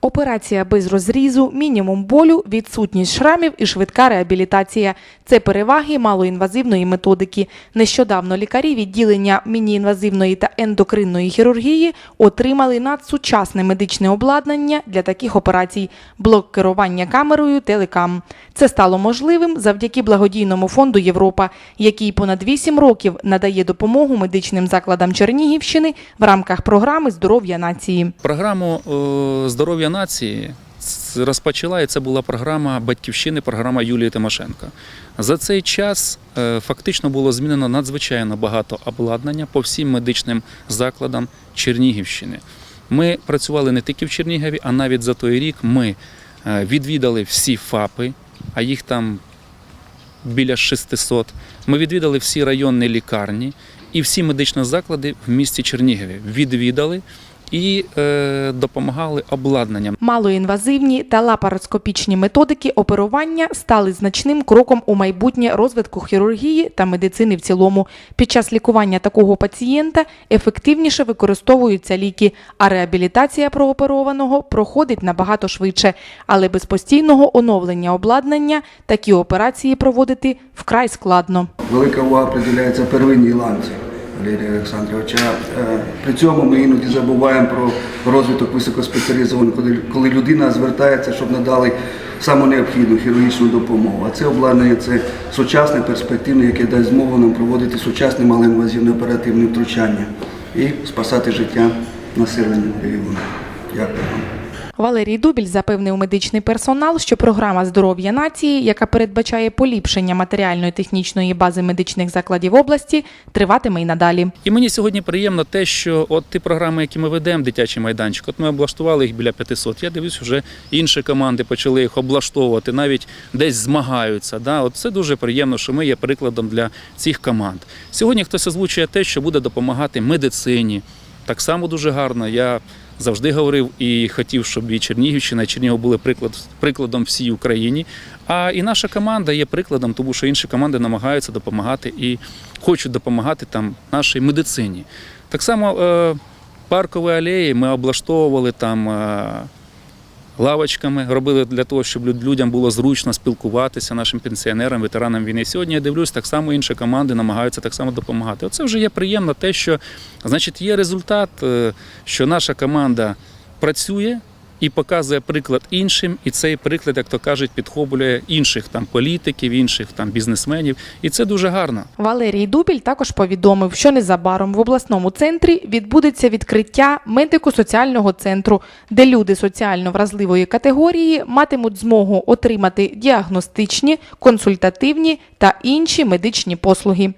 Операція без розрізу, мінімум болю, відсутність шрамів і швидка реабілітація це переваги малоінвазивної методики. Нещодавно лікарі відділення мініінвазивної та ендокринної хірургії отримали надсучасне медичне обладнання для таких операцій блок керування камерою телекам. Це стало можливим завдяки благодійному фонду Європа, який понад 8 років надає допомогу медичним закладам Чернігівщини в рамках програми здоров'я нації. Програму е, здоров'я нації розпочала, і це була програма Батьківщини, програма Юлії Тимошенко. За цей час е, фактично було змінено надзвичайно багато обладнання по всім медичним закладам Чернігівщини. Ми працювали не тільки в Чернігові, а навіть за той рік ми е, відвідали всі ФАПи, а їх там біля 600. Ми відвідали всі районні лікарні і всі медичні заклади в місті Чернігові. Відвідали і е, допомагали обладнанням. Малоінвазивні та лапароскопічні методики оперування стали значним кроком у майбутнє розвитку хірургії та медицини в цілому. Під час лікування такого пацієнта ефективніше використовуються ліки, а реабілітація прооперованого проходить набагато швидше. Але без постійного оновлення обладнання такі операції проводити вкрай складно. Велика увага приділяється первинній ланці Валерія Олександровича. Е, При цьому ми іноді забуваємо про розвиток високоспеціалізований, коли, людина звертається, щоб надали саму необхідну хірургічну допомогу. А це обладнання це сучасне, перспективне, яке дасть змогу нам проводити сучасне малоінвазивне оперативне втручання і спасати життя населення регіону. Дякую вам. Валерій Дубіль запевнив медичний персонал, що програма здоров'я нації, яка передбачає поліпшення матеріальної технічної бази медичних закладів області, триватиме й надалі. І мені сьогодні приємно те, що от ті програми, які ми ведемо, дитячий майданчик, от ми облаштували їх біля 500. Я дивлюсь, вже інші команди почали їх облаштовувати, навіть десь змагаються. Да? От це дуже приємно, що ми є прикладом для цих команд. Сьогодні хтось озвучує те, що буде допомагати медицині. Так само дуже гарно. Я завжди говорив і хотів, щоб і Чернігівщина, і Чернігів були приклад, прикладом всій Україні. А і наша команда є прикладом, тому що інші команди намагаються допомагати і хочуть допомагати там нашій медицині. Так само е, паркові алеї ми облаштовували там. Лавочками робили для того, щоб людям було зручно спілкуватися нашим пенсіонерам, ветеранам війни. Сьогодні я дивлюсь, так само інші команди намагаються так само допомагати. Оце вже є приємно, те, що значить є результат, е, що наша команда працює і показує приклад іншим, і цей приклад, як то кажуть, підхоплює інших там політиків, інших там бізнесменів. І це дуже гарно. Валерій Дубіль також повідомив, що незабаром в обласному центрі відбудеться відкриття медико-соціального центру, де люди соціально вразливої категорії матимуть змогу отримати діагностичні, консультативні та інші медичні послуги.